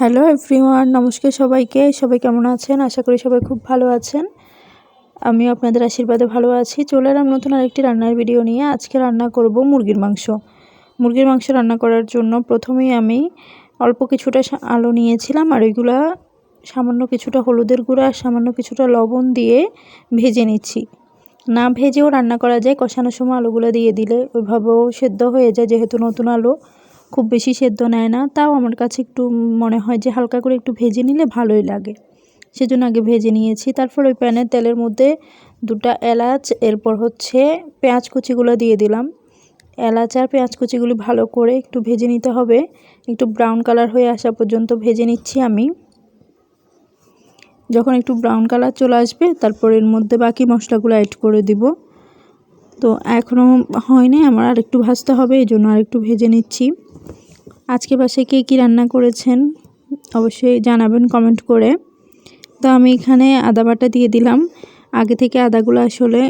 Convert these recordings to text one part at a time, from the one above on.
Hello everyone, নমস্কার সবাইকে। সবাই কেমন আছেন? আশা করি সবাই খুব ভালো আছেন। আমি আপনাদের আশীর্বাদে ভালো আছি। চলে এলাম নতুন আরেকটি রান্নার ভিডিও নিয়ে। আজকে রান্না করব মুরগির মাংস। মুরগির মাংস রান্না করার জন্য প্রথমেই আমি অল্প কিছুটা আলু নিয়েছিলাম আর ওইগুলো সামান্য কিছুটা হলুদের গুঁড়া আর সামান্য কিছুটা লবণ দিয়ে ভেজে নিচ্ছি। না ভেজেও রান্না করা যায়, কষানোর সময় আলুগুলো দিয়ে দিলে ওইভাবেও সেদ্ধ হয়ে যায় যেহেতু নতুন আলু। খুব বেশি সেদ্ধ নেয় না। তাও আমার কাছে একটু মনে হয় যে হালকা করে একটু ভেজে নিলে ভালোই লাগে। সেজন্য আগে ভেজে নিয়েছি। তারপর ওই প্যানের তেলের মধ্যে দুটা এলাচ, এরপর হচ্ছে পেঁয়াজ কুচিগুলো দিয়ে দিলাম। এলাচ আর পেঁয়াজ কুচিগুলি ভালো করে একটু ভেজে নিতে হবে। একটু ব্রাউন কালার হয়ে আসা পর্যন্ত ভেজে নিচ্ছি আমি। যখন একটু ব্রাউন কালার চলে আসবে, তারপর এর মধ্যে বাকি মশলাগুলো অ্যাড করে দিব। তো এখনও হয়নি আমার আর একটু ভাজতে হবে, এই জন্য আর একটু ভেজে নিচ্ছি। আজকে বাসায় কে কী রান্না করেছেন অবশ্যই জানাবেন কমেন্ট করে। তো আমি এখানে আদা বাটা দিয়ে দিলাম। আগে থেকে আদাগুলো আসলে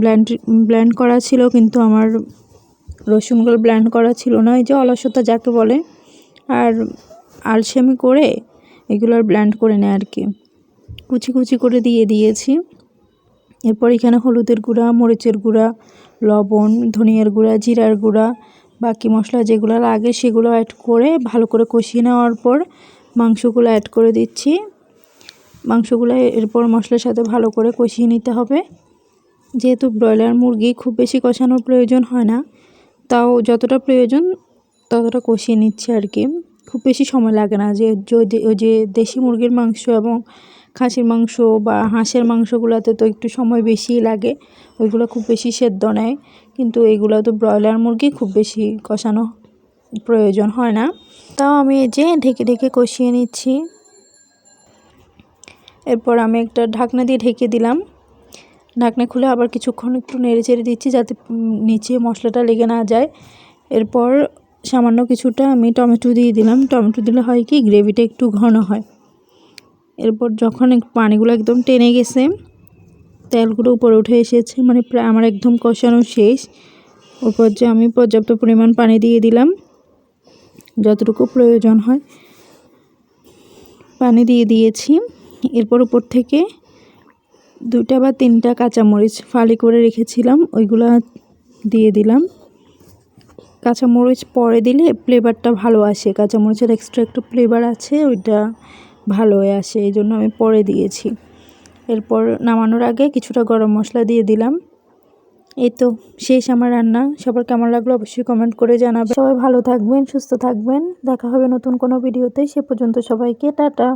ব্ল্যান্ড ব্ল্যান্ড করা ছিল, কিন্তু আমার রসুনগুলো ব্ল্যান্ড করা ছিল না, এই যে অলসতা যাকে বলে। আর আলসেমি করে এগুলো আর ব্ল্যান্ড করে নেয় আর কি। কুচি কুচি করে দিয়ে দিয়েছি। এরপর এখানে হলুদের গুঁড়া, মরিচের গুঁড়া, লবণ, ধনিয়ার গুঁড়া, জিরার গুঁড়া, বাকি মশলা যেগুলো লাগে সেগুলো অ্যাড করে ভালো করে কষিয়ে নেওয়ার পর মাংসগুলো অ্যাড করে দিচ্ছি। মাংসগুলো এরপর মশলার সাথে ভালো করে কষিয়ে নিতে হবে। যেহেতু ব্রয়লার মুরগি খুব বেশি কষানোর প্রয়োজন হয় না, তাও যতটা প্রয়োজন ততটা কষিয়ে নিচ্ছে আর কি। খুব বেশি সময় লাগে না যে যে দেশি মুরগির মাংস এবং খাসির মাংস বা হাঁসের মাংসগুলোতে তো একটু সময় বেশিই লাগে, ওইগুলো খুব বেশি সেদ্ধ নেয়, কিন্তু এইগুলো তো ব্রয়লার মুরগি খুব বেশি কষানো প্রয়োজন হয় না। তাও আমি এই যে ঢেকে ঢেকে কষিয়ে নিচ্ছি। এরপর আমি একটা ঢাকনা দিয়ে ঢেকে দিলাম। ঢাকনা খুলে আবার কিছুক্ষণ একটু নেড়ে চেড়ে দিচ্ছি যাতে নিচে মশলাটা লেগে না যায়। এরপর সামান্য কিছুটা আমি টমেটো দিয়ে দিলাম। টমেটো দিলে হয় কি, গ্রেভিটা একটু ঘন হয়। এরপর যখন পানিগুলো একদম টেনে গেছে, তেলগুলো উপরে উঠে এসেছে মানে প্রায় আমার একদম কষানো শেষ। ওপর যে আমি পর্যাপ্ত পরিমাণ পানি দিয়ে দিলাম, যতটুকু প্রয়োজন হয়, পানি দিয়ে দিয়েছি। এরপর উপর থেকে দুটা বা তিনটা কাঁচামরিচ ফালি করে রেখেছিলাম, ওইগুলো দিয়ে দিলাম। কাঁচামরিচ পরে দিলে ফ্লেভারটা ভালো আসে, কাঁচামরিচের এক্সট্রা একটু ফ্লেভার আছে, ওইটা ভালো হয়ে আসে, এই জন্য আমি পরে দিয়েছি। এরপর নামানোর আগে কিছুটা গরম মশলা দিয়ে দিলাম। এই তো, শেষ আমার রান্না। সবার কেমন লাগল অবশ্যই কমেন্ট করে জানাবেন সবাই ভালো থাকবেন, সুস্থ থাকবেন। দেখা হবে নতুন কোনো ভিডিওতে সে পর্যন্ত সবাইকে টাটা।